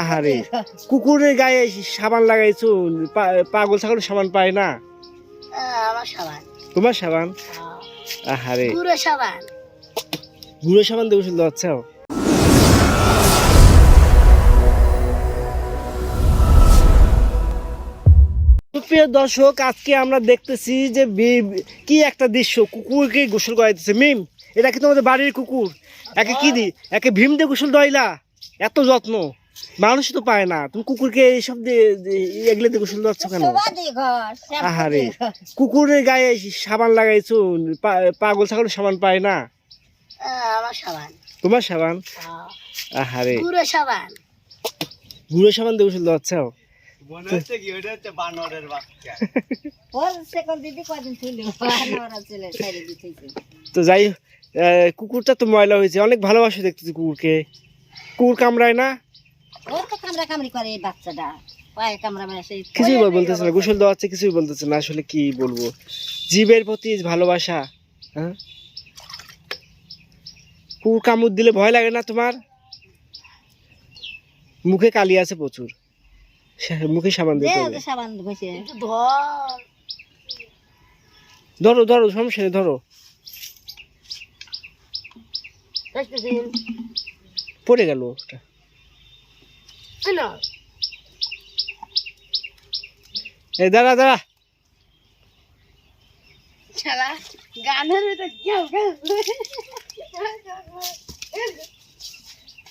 আহারে। কুকুরের গায়ে সাবান লাগাইছো পাগল ছাগল সাবান পায় না? আমার সাবান। তোমার সাবান? আহারে। সাবান। গুঁড়ো সাবান দিয়ে গোসল দেওয়াচ্ছ প্রিয় দর্শক আজকে আমরা দেখতেছি যে কি একটা দৃশ্য কুকুরকে গোসল করাইতেছে। মিম এটা কি তোমাদের বাড়ির কুকুর? একে কি দি একে ভীম দিয়ে গোসল দইলা এত যত্ন। মানুষ তো পায় না। তুমি কুকুরকে এইসব দিয়ে দিয়ে- এগুলো দিয়ে গোসল দেওয়াচ্ছ কেন? আহারে কুকুরের গায়ে সাবান লাগাইছো পাগল ছাগল সাবান পায় না? তোমার সাবান? আহারে। সাবান। গুঁড়ো সাবান দিয়ে গোসল ছেলে? ছেড়ে দিতেছে তো যাই আহ, কুকুরটা তো ময়লা হয়েছে। অনেক ভালোবাসে দেখতেছি কুকুরকে। কুকুর কামড়ায় না? ওর তো কামড়া কামড়ি করে এই বাচ্চাটা। পায়ে কামড়া মানে সেই কিছুই বলতেছে না গোসল দেওয়াচ্ছে কিছুই বলতেছে না আসলে কি বলব? জীবের প্রতি ভালোবাসা হ্যাঁ? কুকুর কামড় দিলে ভয় লাগে না তোমার? মুখে কালি আছে প্রচুর। মুখে সাবান দিতে হবে। সাবান ঘষে। ধরো। ধরো সমস্যা নেই ধরো। পড়ে গেল ওটা। দাঁড়া দাঁড়া।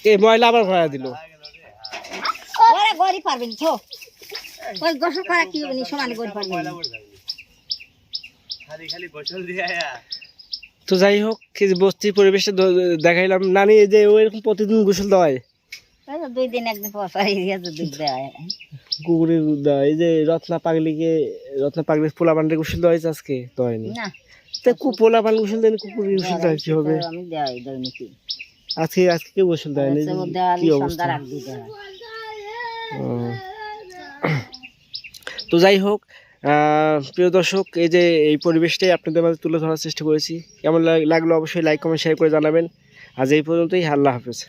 এই ময়লা আবার ভরা দিল। ওরা গড়ি পারবেন তো ওই গোসল করা কি হবে? নি গড়ি পারবেন। তো যাই হোক বস্তির পরিবেশটা দেখাইলাম। নানি যে ও এরকম প্রতিদিন গোসল দেওয়ায়। দুই দিন একদিন পর পর দুধ দেয় কুকুরের দেওয়া এই যে রত্না পাগলিকে রত্না পাগলির পোলা বান্ডে গোসল দেওয়া হয়েছে আজকে? দেওয়ায়নি না। তা কু পোলা বান গোসল দেয়নি কুকুরের গোসল দেওয়া কি হবে আমি দেয় দৈনিকি আজকে আজকে কেউ গোসল দেয়নি কি অবস্থা? সন্ধ্যা রাখ দিয়ে দেয় ও। তো যাই হোক আহ, প্রিয় দর্শক এই যে এই পরিবেশটাই আপনাদের মাঝে তুলে ধরার চেষ্টা করেছি। কেমন লাগ- লাগল অবশ্যই লাইক কমেন্ট শেয়ার করে জানাবেন। আজ এই পর্যন্তই আল্লাহ হাফেজ।